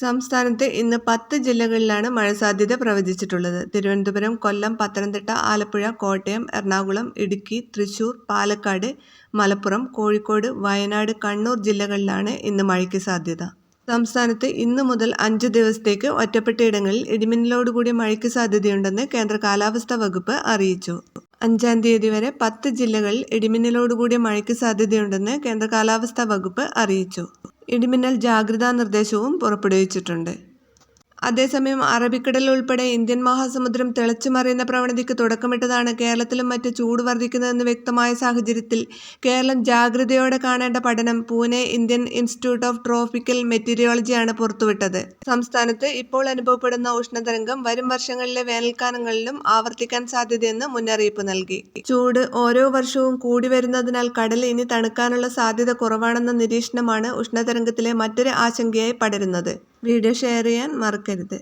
സംസ്ഥാനത്ത് ഇന്ന് പത്ത് ജില്ലകളിലാണ് മഴ സാധ്യത പ്രവചിച്ചിട്ടുള്ളത്. തിരുവനന്തപുരം കൊല്ലം പത്തനംതിട്ട ആലപ്പുഴ കോട്ടയം എറണാകുളം ഇടുക്കി തൃശൂർ പാലക്കാട് മലപ്പുറം കോഴിക്കോട് വയനാട് കണ്ണൂർ ജില്ലകളിലാണ് ഇന്ന് മഴയ്ക്ക് സാധ്യത. സംസ്ഥാനത്ത് ഇന്നു മുതൽ അഞ്ച് ദിവസത്തേക്ക് ഒറ്റപ്പെട്ടയിടങ്ങളിൽ ഇടിമിന്നലോടുകൂടിയ മഴയ്ക്ക് സാധ്യതയുണ്ടെന്ന് കേന്ദ്ര കാലാവസ്ഥാ വകുപ്പ് അറിയിച്ചു. അഞ്ചാം തീയതി വരെ പത്ത് ജില്ലകളിൽ ഇടിമിന്നലോടുകൂടിയ മഴയ്ക്ക് സാധ്യതയുണ്ടെന്ന് കേന്ദ്ര കാലാവസ്ഥാ വകുപ്പ് അറിയിച്ചു. ഇടിമിന്നൽ ജാഗ്രതാ നിർദ്ദേശവും പുറപ്പെടുവിച്ചിട്ടുണ്ട് അതേസമയം അറബിക്കടൽ ഉൾപ്പെടെ ഇന്ത്യൻ മഹാസമുദ്രം തിളച്ചുമറിയുന്ന പ്രവണതയ്ക്ക് തുടക്കമിട്ടതാണ് കേരളത്തിലും മറ്റ് ചൂട് വർദ്ധിക്കുന്നതെന്ന് വ്യക്തമായ സാഹചര്യത്തിൽ കേരളം ജാഗ്രതയോടെ കാണേണ്ട പഠനം Pune Indian institute of tropical മെറ്റീരിയോളജിയാണ് പുറത്തുവിട്ടത്. സംസ്ഥാനത്ത് ഇപ്പോൾ അനുഭവപ്പെടുന്ന ഉഷ്ണതരംഗം വരും വർഷങ്ങളിലെ വേനൽക്കാലങ്ങളിലും ആവർത്തിക്കാൻ സാധ്യതയെന്ന് മുന്നറിയിപ്പ് നൽകി. ചൂട് ഓരോ വർഷവും കൂടി വരുന്നതിനാൽ കടൽ ഇനി തണുക്കാനുള്ള സാധ്യത കുറവാണെന്ന നിരീക്ഷണമാണ് ഉഷ്ണതരംഗത്തിലെ മറ്റൊരു ആശങ്കയായി പടരുന്നത്. വീഡിയോ ഷെയർ ചെയ്യാൻ മറക്കരുത്.